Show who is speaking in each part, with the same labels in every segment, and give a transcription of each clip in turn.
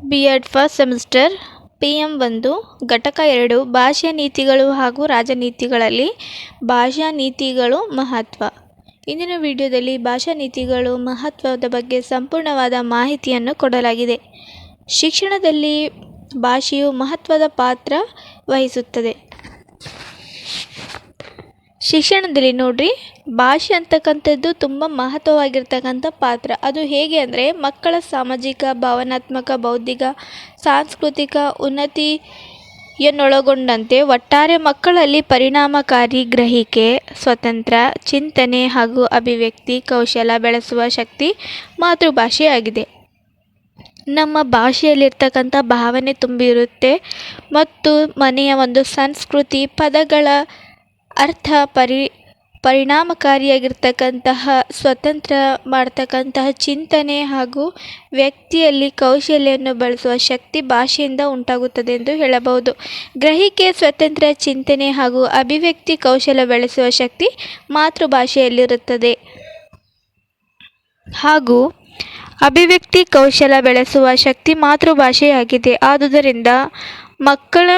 Speaker 1: B Ed first semester P M ಒಂದು, ಘಟಕ ಎರಡು, ಭಾಷೆ ನೀತಿಗಳು ಹಾಗೂ ರಾಜನೀತಿಗಳಲ್ಲಿ ಭಾಷಾ ನೀತಿಗಳು ಮಹತ್ವ. ಇಂದಿನ ವಿಡಿಯೋದಲ್ಲಿ ಭಾಷಾ ನೀತಿಗಳು ಮಹತ್ವದ ಬಗ್ಗೆ ಸಂಪೂರ್ಣವಾದ ಮಾಹಿತಿಯನ್ನು ಕೊಡಲಾಗಿದೆ. ಶಿಕ್ಷಣದಲ್ಲಿ ಭಾಷೆಯು ಮಹತ್ವದ ಪಾತ್ರ ವಹಿಸುತ್ತದೆ. ಶಿಕ್ಷಣದಲ್ಲಿ ನೋಡಿರಿ, ಭಾಷೆ ಅಂತಕ್ಕಂಥದ್ದು ತುಂಬ ಮಹತ್ವವಾಗಿರ್ತಕ್ಕಂಥ ಪಾತ್ರ. ಅದು ಹೇಗೆ ಅಂದರೆ, ಮಕ್ಕಳ ಸಾಮಾಜಿಕ, ಭಾವನಾತ್ಮಕ, ಬೌದ್ಧಿಕ, ಸಾಂಸ್ಕೃತಿಕ ಉನ್ನತಿಯನ್ನೊಳಗೊಂಡಂತೆ ಒಟ್ಟಾರೆ ಮಕ್ಕಳಲ್ಲಿ ಪರಿಣಾಮಕಾರಿ ಗ್ರಹಿಕೆ, ಸ್ವತಂತ್ರ ಚಿಂತನೆ ಹಾಗೂ ಅಭಿವ್ಯಕ್ತಿ, ಕೌಶಲ ಬೆಳೆಸುವ ಶಕ್ತಿ ಮಾತೃಭಾಷೆಯಾಗಿದೆ ನಮ್ಮ ಭಾಷೆಯಲ್ಲಿರ್ತಕ್ಕಂಥ ಭಾವನೆ ತುಂಬಿರುತ್ತೆ ಮತ್ತು ಮನೆಯ ಒಂದು ಸಂಸ್ಕೃತಿ ಪದಗಳ ಅರ್ಥ ಪರಿ, ಪರಿಣಾಮಕಾರಿಯಾಗಿರ್ತಕ್ಕಂತಹ, ಸ್ವತಂತ್ರ ಮಾಡ್ತಕ್ಕಂತಹ ಚಿಂತನೆ ಹಾಗೂ ವ್ಯಕ್ತಿಯಲ್ಲಿ ಕೌಶಲ್ಯವನ್ನು ಬಳಸುವ ಶಕ್ತಿ ಭಾಷೆಯಿಂದ ಉಂಟಾಗುತ್ತದೆ ಎಂದು ಹೇಳಬಹುದು. ಗ್ರಹಿಕೆ, ಸ್ವತಂತ್ರ ಚಿಂತನೆ ಹಾಗೂ ಅಭಿವ್ಯಕ್ತಿ ಕೌಶಲ ಬೆಳೆಸುವ ಶಕ್ತಿ ಮಾತೃಭಾಷೆಯಲ್ಲಿರುತ್ತದೆ. ಹಾಗೂ ಅಭಿವ್ಯಕ್ತಿ ಕೌಶಲ ಬೆಳೆಸುವ ಶಕ್ತಿ ಮಾತೃಭಾಷೆಯಾಗಿದೆ. ಆದುದರಿಂದ ಮಕ್ಕಳ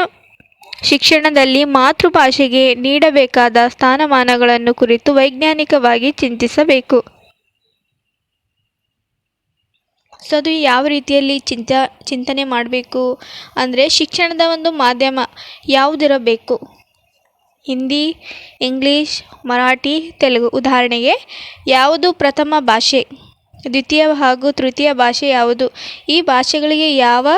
Speaker 1: ಶಿಕ್ಷಣದಲ್ಲಿ ಮಾತೃಭಾಷೆಗೆ ನೀಡಬೇಕಾದ ಸ್ಥಾನಮಾನಗಳನ್ನು ಕುರಿತು ವೈಜ್ಞಾನಿಕವಾಗಿ ಚಿಂತಿಸಬೇಕು. ಸೊ, ಅದು ಯಾವ ರೀತಿಯಲ್ಲಿ ಚಿಂತ, ಚಿಂತನೆ ಮಾಡಬೇಕು? ಅಂದರೆ ಶಿಕ್ಷಣದ ಒಂದು ಮಾಧ್ಯಮ ಯಾವುದಿರಬೇಕು? ಹಿಂದಿ, ಇಂಗ್ಲೀಷ್, ಮರಾಠಿ, ತೆಲುಗು. ಉದಾಹರಣೆಗೆ, ಯಾವುದು ಪ್ರಥಮ ಭಾಷೆ? ದ್ವಿತೀಯ ಹಾಗೂ ತೃತೀಯ ಭಾಷೆ ಯಾವುದು? ಈ ಭಾಷೆಗಳಿಗೆ ಯಾವ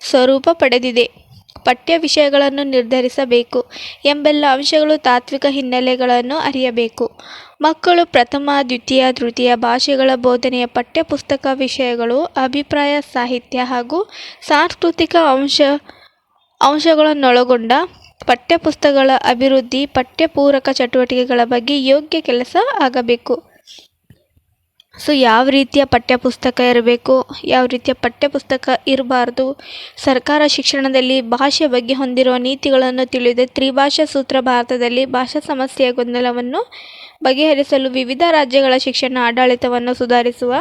Speaker 1: ಸ್ವರೂಪ ಪಡೆದಿದೆ? ಪಠ್ಯ ವಿಷಯಗಳನ್ನು ನಿರ್ಧರಿಸಬೇಕು ಎಂಬೆಲ್ಲ ಅಂಶಗಳು ತಾತ್ವಿಕ ಹಿನ್ನೆಲೆಗಳನ್ನು ಅರಿಯಬೇಕು. ಮಕ್ಕಳು ಪ್ರಥಮ, ದ್ವಿತೀಯ, ತೃತೀಯ ಭಾಷೆಗಳ ಬೋಧನೆಯ ಪಠ್ಯಪುಸ್ತಕ ವಿಷಯಗಳು ಅಭಿಪ್ರಾಯ, ಸಾಹಿತ್ಯ ಹಾಗೂ ಸಾಂಸ್ಕೃತಿಕ ಅಂಶ, ಅಂಶಗಳನ್ನೊಳಗೊಂಡ ಪಠ್ಯಪುಸ್ತಕಗಳ ಅಭಿವೃದ್ಧಿ ಪಠ್ಯಪೂರಕ ಚಟುವಟಿಕೆಗಳ ಬಗ್ಗೆ ಯೋಗ್ಯ ಕೆಲಸ ಆಗಬೇಕು. ಸೊ ಯಾವ ರೀತಿಯ ಪಠ್ಯಪುಸ್ತಕ ಇರಬೇಕು, ಯಾವ ರೀತಿಯ ಪಠ್ಯಪುಸ್ತಕ ಇರಬಾರ್ದು, ಸರ್ಕಾರ ಶಿಕ್ಷಣದಲ್ಲಿ ಭಾಷೆ ಬಗ್ಗೆ ಹೊಂದಿರುವ ನೀತಿಗಳನ್ನು ತಿಳಿದೆ. ತ್ರಿಭಾಷಾ ಸೂತ್ರ ಭಾರತದಲ್ಲಿ ಭಾಷಾ ಸಮಸ್ಯೆಯ ಗೊಂದಲವನ್ನು ಬಗೆಹರಿಸಲು ವಿವಿಧ ರಾಜ್ಯಗಳ ಶಿಕ್ಷಣ ಆಡಳಿತವನ್ನು ಸುಧಾರಿಸುವ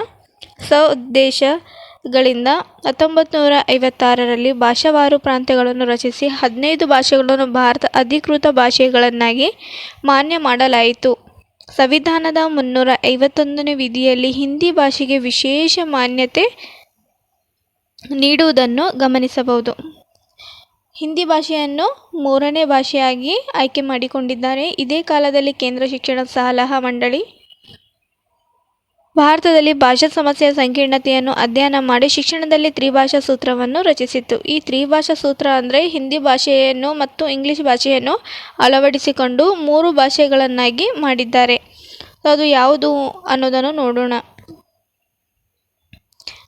Speaker 1: ಸದುದ್ದೇಶಗಳಿಂದ ಹತ್ತೊಂಬತ್ತು ನೂರ ಐವತ್ತಾರರಲ್ಲಿ ಭಾಷಾವಾರು ಪ್ರಾಂತ್ಯಗಳನ್ನು ರಚಿಸಿ ಹದಿನೈದು ಭಾಷೆಗಳನ್ನು ಭಾರತ ಅಧಿಕೃತ ಭಾಷೆಗಳನ್ನಾಗಿ ಮಾನ್ಯ ಮಾಡಲಾಯಿತು. ಸಂವಿಧಾನದ ಮುನ್ನೂರ ಐವತ್ತೊಂದನೇ ವಿಧಿಯಲ್ಲಿ ಹಿಂದಿ ಭಾಷೆಗೆ ವಿಶೇಷ ಮಾನ್ಯತೆ ನೀಡುವುದನ್ನು ಗಮನಿಸಬಹುದು. ಹಿಂದಿ ಭಾಷೆಯನ್ನು ಮೂರನೇ ಭಾಷೆಯಾಗಿ ಆಯ್ಕೆ ಮಾಡಿಕೊಂಡಿದ್ದಾರೆ. ಇದೇ ಕಾಲದಲ್ಲಿ ಕೇಂದ್ರ ಶಿಕ್ಷಣ ಸಲಹಾ ಮಂಡಳಿ ಭಾರತದಲ್ಲಿ ಭಾಷಾ ಸಮಸ್ಯೆಯ ಸಂಕೀರ್ಣತೆಯನ್ನು ಅಧ್ಯಯನ ಮಾಡಿ ಶಿಕ್ಷಣದಲ್ಲಿ ತ್ರಿಭಾಷಾ ಸೂತ್ರವನ್ನು ರಚಿಸಿತ್ತು. ಈ ತ್ರಿಭಾಷಾ ಸೂತ್ರ ಅಂದರೆ ಹಿಂದಿ ಭಾಷೆಯನ್ನು ಮತ್ತು ಇಂಗ್ಲಿಷ್ ಭಾಷೆಯನ್ನು ಅಳವಡಿಸಿಕೊಂಡು ಮೂರು ಭಾಷೆಗಳನ್ನಾಗಿ ಮಾಡಿದ್ದಾರೆ. ಅದು ಯಾವುದು ಅನ್ನೋದನ್ನು ನೋಡೋಣ.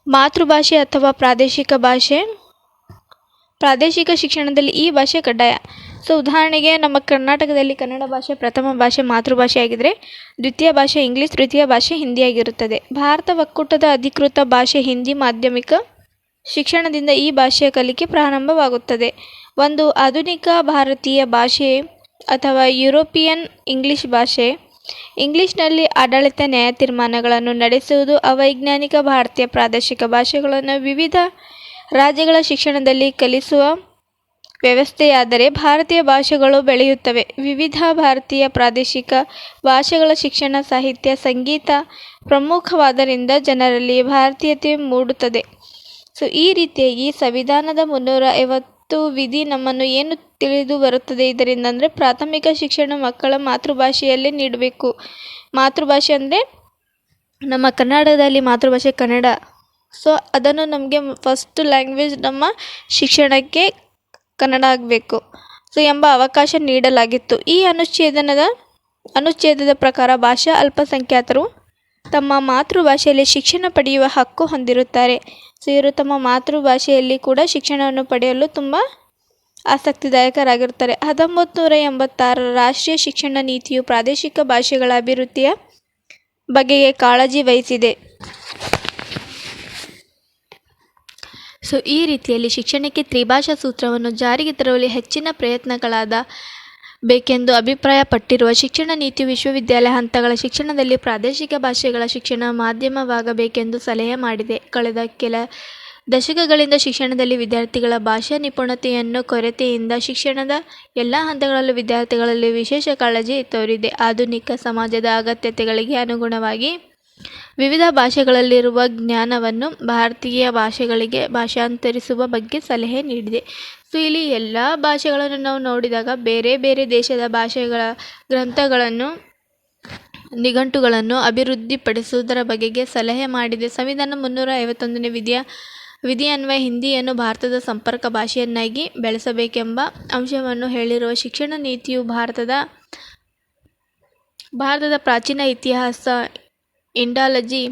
Speaker 1: ಮಾತೃಭಾಷೆ ಅಥವಾ ಪ್ರಾದೇಶಿಕ ಭಾಷೆ? ಪ್ರಾದೇಶಿಕ ಶಿಕ್ಷಣದಲ್ಲಿ ಈ ಭಾಷೆ ಕಡ್ಡಾಯ. ಸೊ ಉದಾಹರಣೆಗೆ ನಮ್ಮ ಕರ್ನಾಟಕದಲ್ಲಿ ಕನ್ನಡ ಭಾಷೆ ಪ್ರಥಮ ಭಾಷೆ ಮಾತೃಭಾಷೆ ಆಗಿದ್ದರೆ ದ್ವಿತೀಯ ಭಾಷೆ ಇಂಗ್ಲೀಷ್ ತೃತೀಯ ಭಾಷೆ ಹಿಂದಿಯಾಗಿರುತ್ತದೆ ಭಾರತ ಒಕ್ಕೂಟದ ಅಧಿಕೃತ ಭಾಷೆ ಹಿಂದಿ ಮಾಧ್ಯಮಿಕ ಶಿಕ್ಷಣದಿಂದ ಈ ಭಾಷೆಯ ಕಲಿಕೆ ಪ್ರಾರಂಭವಾಗುತ್ತದೆ. ಒಂದು ಆಧುನಿಕ ಭಾರತೀಯ ಭಾಷೆ ಅಥವಾ ಯುರೋಪಿಯನ್ ಇಂಗ್ಲಿಷ್ ಭಾಷೆ. ಇಂಗ್ಲಿಷ್ನಲ್ಲಿ ಆಡಳಿತ, ನ್ಯಾಯ ತೀರ್ಮಾನಗಳನ್ನು ನಡೆಸುವುದು ಅವೈಜ್ಞಾನಿಕ ಭಾರತೀಯ ಪ್ರಾದೇಶಿಕ ಭಾಷೆಗಳನ್ನು ವಿವಿಧ ರಾಜ್ಯಗಳ ಶಿಕ್ಷಣದಲ್ಲಿ ಕಲಿಸುವ ವ್ಯವಸ್ಥೆಯಾದರೆ ಭಾರತೀಯ ಭಾಷೆಗಳು ಬೆಳೆಯುತ್ತವೆ. ವಿವಿಧ ಭಾರತೀಯ ಪ್ರಾದೇಶಿಕ ಭಾಷೆಗಳ ಶಿಕ್ಷಣ, ಸಾಹಿತ್ಯ, ಸಂಗೀತ ಪ್ರಮುಖವಾದ್ದರಿಂದ ಜನರಲ್ಲಿ ಭಾರತೀಯತೆ ಮೂಡುತ್ತದೆ. ಸೊ, ಈ ರೀತಿಯಾಗಿ ಸಂವಿಧಾನದ ಮುನ್ನೂರ ಐವತ್ತು ವಿಧಿ ನಮ್ಮನ್ನು ಏನು ತಿಳಿದು ಬರುತ್ತದೆ? ಇದರಿಂದ ಅಂದರೆ ಪ್ರಾಥಮಿಕ ಶಿಕ್ಷಣ ಮಕ್ಕಳ ಮಾತೃಭಾಷೆಯಲ್ಲೇ ನೀಡಬೇಕು. ಮಾತೃಭಾಷೆ ಅಂದರೆ ನಮ್ಮ ಕನ್ನಡದಲ್ಲಿ ಮಾತೃಭಾಷೆ ಕನ್ನಡ. ಸೊ, ಅದನ್ನು ನಮಗೆ ಫಸ್ಟ್ ಲ್ಯಾಂಗ್ವೇಜ್ ನಮ್ಮ ಶಿಕ್ಷಣಕ್ಕೆ ಕನ್ನಡ ಆಗಬೇಕು. ಸೊ, ಎಂಬ ಅವಕಾಶ ನೀಡಲಾಗಿತ್ತು. ಈ ಅನುಚ್ಛೇದನದ, ಅನುಚ್ಛೇದದ ಪ್ರಕಾರ ಭಾಷಾ ಅಲ್ಪಸಂಖ್ಯಾತರು ತಮ್ಮ ಮಾತೃಭಾಷೆಯಲ್ಲಿ ಶಿಕ್ಷಣ ಪಡೆಯುವ ಹಕ್ಕು ಹೊಂದಿರುತ್ತಾರೆ. ಸೊ, ಇವರು ತಮ್ಮ ಮಾತೃಭಾಷೆಯಲ್ಲಿ ಕೂಡ ಶಿಕ್ಷಣವನ್ನು ಪಡೆಯಲು ತುಂಬ ಆಸಕ್ತಿದಾಯಕರಾಗಿರುತ್ತಾರೆ. ಹತ್ತೊಂಬತ್ತು ನೂರ ಎಂಬತ್ತಾರರ ರಾಷ್ಟ್ರೀಯ ಶಿಕ್ಷಣ ನೀತಿಯು ಪ್ರಾದೇಶಿಕ ಭಾಷೆಗಳ ಅಭಿವೃದ್ಧಿಯ ಬಗೆಗೆ ಕಾಳಜಿ ವಹಿಸಿದೆ. ಸೊ ಈ ರೀತಿಯಲ್ಲಿ ಶಿಕ್ಷಣಕ್ಕೆ ತ್ರಿಭಾಷಾ ಸೂತ್ರವನ್ನು ಜಾರಿಗೆ ತರುವಲ್ಲಿ ಹೆಚ್ಚಿನ ಪ್ರಯತ್ನಗಳಾದ ಬೇಕೆಂದು ಅಭಿಪ್ರಾಯಪಟ್ಟಿರುವ ಶಿಕ್ಷಣ ನೀತಿ ವಿಶ್ವವಿದ್ಯಾಲಯ ಹಂತಗಳ ಶಿಕ್ಷಣದಲ್ಲಿ ಪ್ರಾದೇಶಿಕ ಭಾಷೆಗಳ ಶಿಕ್ಷಣ ಮಾಧ್ಯಮವಾಗಬೇಕೆಂದು ಸಲಹೆ ಮಾಡಿದೆ. ಕಳೆದ ಕೆಲ ದಶಕಗಳಿಂದ ಶಿಕ್ಷಣದಲ್ಲಿ ವಿದ್ಯಾರ್ಥಿಗಳ ಭಾಷಾ ನಿಪುಣತೆಯನ್ನು ಕೊರತೆಯಿಂದ ಶಿಕ್ಷಣದ ಎಲ್ಲ ಹಂತಗಳಲ್ಲೂ ವಿದ್ಯಾರ್ಥಿಗಳಲ್ಲಿ ವಿಶೇಷ ಕಾಳಜಿ ತೋರಿದೆ. ಆಧುನಿಕ ಸಮಾಜದ ಅಗತ್ಯತೆಗಳಿಗೆ ಅನುಗುಣವಾಗಿ ವಿವಿಧ ಭಾಷೆಗಳಲ್ಲಿರುವ ಜ್ಞಾನವನ್ನು ಭಾರತೀಯ ಭಾಷೆಗಳಿಗೆ ಭಾಷಾಂತರಿಸುವ ಬಗ್ಗೆ ಸಲಹೆ ನೀಡಿದೆ. ಸೊ, ಇಲ್ಲಿ ಎಲ್ಲ ಭಾಷೆಗಳನ್ನು ನಾವು ನೋಡಿದಾಗ ಬೇರೆ ಬೇರೆ ದೇಶದ ಭಾಷೆಗಳ ಗ್ರಂಥಗಳನ್ನು, ನಿಘಂಟುಗಳನ್ನು ಅಭಿವೃದ್ಧಿಪಡಿಸುವುದರ ಬಗೆಗೆ ಸಲಹೆ ಮಾಡಿದೆ. ಸಂವಿಧಾನ ಮುನ್ನೂರ ಐವತ್ತೊಂದನೇ ವಿಧಿಯ ವಿಧಿಯನ್ವಯ ಹಿಂದಿಯನ್ನು ಭಾರತದ ಸಂಪರ್ಕ ಭಾಷೆಯನ್ನಾಗಿ ಬೆಳೆಸಬೇಕೆಂಬ ಅಂಶವನ್ನು ಹೇಳಿರುವ ಶಿಕ್ಷಣ ನೀತಿಯು ಭಾರತದ ಭಾರತದ ಪ್ರಾಚೀನ ಇತಿಹಾಸ ಇಂಡಾಲಜಿ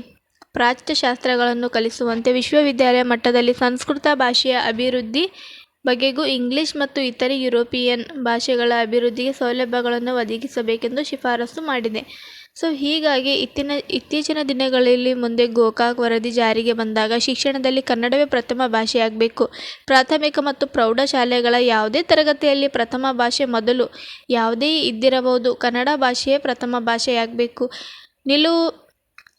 Speaker 1: ಪ್ರಾಚ್ಯಶಾಸ್ತ್ರಗಳನ್ನು ಕಲಿಸುವಂತೆ ವಿಶ್ವವಿದ್ಯಾಲಯ ಮಟ್ಟದಲ್ಲಿ ಸಂಸ್ಕೃತ ಭಾಷೆಯ ಅಭಿವೃದ್ಧಿ ಬಗೆಗೂ ಇಂಗ್ಲಿಷ್ ಮತ್ತು ಇತರೆ ಯುರೋಪಿಯನ್ ಭಾಷೆಗಳ ಅಭಿವೃದ್ಧಿಗೆ ಸೌಲಭ್ಯಗಳನ್ನು ಒದಗಿಸಬೇಕೆಂದು ಶಿಫಾರಸು ಮಾಡಿದೆ. ಸೊ, ಹೀಗಾಗಿ ಇತ್ತಿನ, ಇತ್ತೀಚಿನ ದಿನಗಳಲ್ಲಿ ಮುಂದೆ ಗೋಕಾಕ್ ವರದಿ ಜಾರಿಗೆ ಬಂದಾಗ ಶಿಕ್ಷಣದಲ್ಲಿ ಕನ್ನಡವೇ ಪ್ರಥಮ ಭಾಷೆಯಾಗಬೇಕು. ಪ್ರಾಥಮಿಕ ಮತ್ತು ಪ್ರೌಢಶಾಲೆಗಳ ಯಾವುದೇ ತರಗತಿಯಲ್ಲಿ ಪ್ರಥಮ ಭಾಷೆ ಮೊದಲು ಯಾವುದೇ ಇದ್ದಿರಬಹುದು. ಕನ್ನಡ ಭಾಷೆಯೇ ಪ್ರಥಮ ಭಾಷೆಯಾಗಬೇಕು. ನಿಲುವು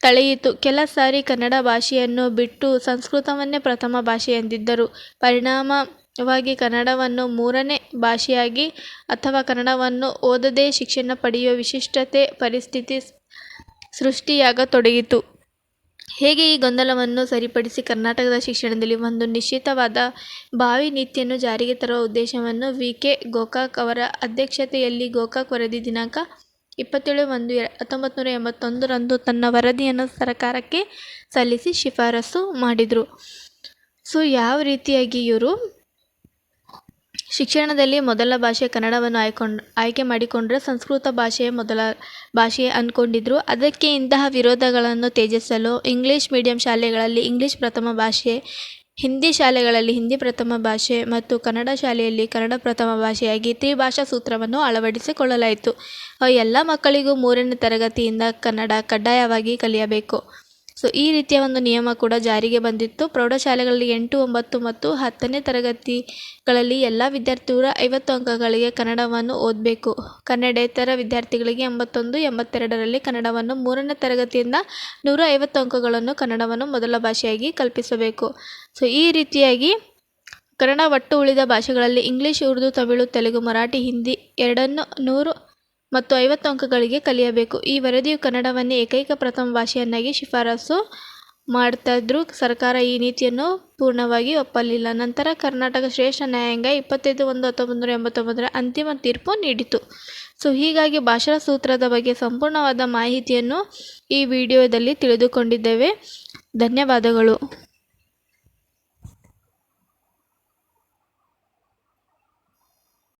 Speaker 1: ತಳೆಯಿತು ಕೆಲ ಸಾರಿ ಕನ್ನಡ ಭಾಷೆಯನ್ನು ಬಿಟ್ಟು ಸಂಸ್ಕೃತವನ್ನೇ ಪ್ರಥಮ ಭಾಷೆ ಎಂದಿದ್ದರು. ಪರಿಣಾಮವಾಗಿ ಕನ್ನಡವನ್ನು ಮೂರನೇ ಭಾಷೆಯಾಗಿ ಅಥವಾ ಕನ್ನಡವನ್ನು ಓದದೇ ಶಿಕ್ಷಣ ಪಡೆಯುವ ವಿಶಿಷ್ಟತೆ ಪರಿಸ್ಥಿತಿ ಸೃಷ್ಟಿಯಾಗತೊಡಗಿತು. ಹೇಗೆ ಈ ಗೊಂದಲವನ್ನು ಸರಿಪಡಿಸಿ ಕರ್ನಾಟಕದ ಶಿಕ್ಷಣದಲ್ಲಿ ಒಂದು ನಿಶ್ಚಿತವಾದ ಭಾವಿ ನೀತಿಯನ್ನು ಜಾರಿಗೆ ತರುವ ಉದ್ದೇಶವನ್ನು ವಿ ಕೆ ಗೋಕಾಕ್ ಅವರ ಅಧ್ಯಕ್ಷತೆಯಲ್ಲಿ ಗೋಕಾಕ್ ವರದಿ ದಿನಾಂಕ ಇಪ್ಪತ್ತೇಳು ಒಂದು ಹತ್ತೊಂಬತ್ತು ನೂರ ಎಂಬತ್ತೊಂದರಂದು ತನ್ನ ವರದಿಯನ್ನು ಸರಕಾರಕ್ಕೆ ಸಲ್ಲಿಸಿ ಶಿಫಾರಸು ಮಾಡಿದರು. ಸೊ, ಯಾವ ರೀತಿಯಾಗಿ ಇವರು ಶಿಕ್ಷಣದಲ್ಲಿ ಮೊದಲ ಭಾಷೆ ಕನ್ನಡವನ್ನು ಆಯ್ಕೊಂಡು, ಆಯ್ಕೆ ಮಾಡಿಕೊಂಡ್ರೆ ಸಂಸ್ಕೃತ ಭಾಷೆಯೇ ಮೊದಲ ಭಾಷೆ ಅಂದ್ಕೊಂಡಿದ್ರು ಅದಕ್ಕೆ ಇಂತಹ ವಿರೋಧಗಳನ್ನು ತ್ಯಜಿಸಲು ಇಂಗ್ಲೀಷ್ ಮೀಡಿಯಂ ಶಾಲೆಗಳಲ್ಲಿ ಇಂಗ್ಲೀಷ್ ಪ್ರಥಮ ಭಾಷೆ ಹಿಂದಿ ಶಾಲೆಗಳಲ್ಲಿ ಹಿಂದಿ ಪ್ರಥಮ ಭಾಷೆ ಮತ್ತು ಕನ್ನಡ ಶಾಲೆಯಲ್ಲಿ ಕನ್ನಡ ಪ್ರಥಮ ಭಾಷೆಯಾಗಿ ತ್ರಿಭಾಷಾ ಸೂತ್ರವನ್ನು ಅಳವಡಿಸಿಕೊಳ್ಳಲಾಯಿತು. ಎಲ್ಲ ಮಕ್ಕಳಿಗೂ ಮೂರನೇ ತರಗತಿಯಿಂದ ಕನ್ನಡ ಕಡ್ಡಾಯವಾಗಿ ಕಲಿಯಬೇಕು. ಸೊ ಈ ರೀತಿಯ ಒಂದು ನಿಯಮ ಕೂಡ ಜಾರಿಗೆ ಬಂದಿತ್ತು. ಪ್ರೌಢಶಾಲೆಗಳಲ್ಲಿ ಎಂಟು, ಒಂಬತ್ತು ಮತ್ತು ಹತ್ತನೇ ತರಗತಿಗಳಲ್ಲಿ ಎಲ್ಲ ವಿದ್ಯಾರ್ಥಿಗಳು ಐವತ್ತು ಅಂಕಗಳಿಗೆ ಕನ್ನಡವನ್ನು ಓದಬೇಕು. ಕನ್ನಡೇತರ ವಿದ್ಯಾರ್ಥಿಗಳಿಗೆ ಎಂಬತ್ತೊಂದು, ಎಂಬತ್ತೆರಡರಲ್ಲಿ ಕನ್ನಡವನ್ನು ಮೂರನೇ ತರಗತಿಯಿಂದ ನೂರ ಐವತ್ತು ಅಂಕಗಳನ್ನು ಕನ್ನಡವನ್ನು ಮೊದಲ ಭಾಷೆಯಾಗಿ ಕಲ್ಪಿಸಬೇಕು. ಸೊ ಈ ರೀತಿಯಾಗಿ ಕನ್ನಡ ಒಟ್ಟು ಉಳಿದ ಭಾಷೆಗಳಲ್ಲಿ ಇಂಗ್ಲೀಷ್, ಉರ್ದು, ತಮಿಳು, ತೆಲುಗು, ಮರಾಠಿ, ಹಿಂದಿ ಎರಡನ್ನು ನೂರು ಮತ್ತು ಐವತ್ತು ಅಂಕಗಳಿಗೆ ಕಲಿಯಬೇಕು. ಈ ವರದಿಯು ಕನ್ನಡವನ್ನೇ ಏಕೈಕ ಪ್ರಥಮ ಭಾಷೆಯನ್ನಾಗಿ ಶಿಫಾರಸು ಮಾಡ್ತಾಯಿದ್ರು ಸರ್ಕಾರ ಈ ನೀತಿಯನ್ನು ಪೂರ್ಣವಾಗಿ ಒಪ್ಪಲಿಲ್ಲ. ನಂತರ ಕರ್ನಾಟಕ ಶ್ರೇಷ್ಠ ನ್ಯಾಯಾಂಗ ಇಪ್ಪತ್ತೈದು ಒಂದು ಹತ್ತೊಂಬತ್ತು ನೂರ ಎಂಬತ್ತೊಂಬತ್ತರ ಅಂತಿಮ ತೀರ್ಪು ನೀಡಿತು. ಸೊ, ಹೀಗಾಗಿ ಭಾಷಾ ಸೂತ್ರದ ಬಗ್ಗೆ ಸಂಪೂರ್ಣವಾದ ಮಾಹಿತಿಯನ್ನು ಈ ವಿಡಿಯೋದಲ್ಲಿ ತಿಳಿದುಕೊಂಡಿದ್ದೇವೆ. ಧನ್ಯವಾದಗಳು.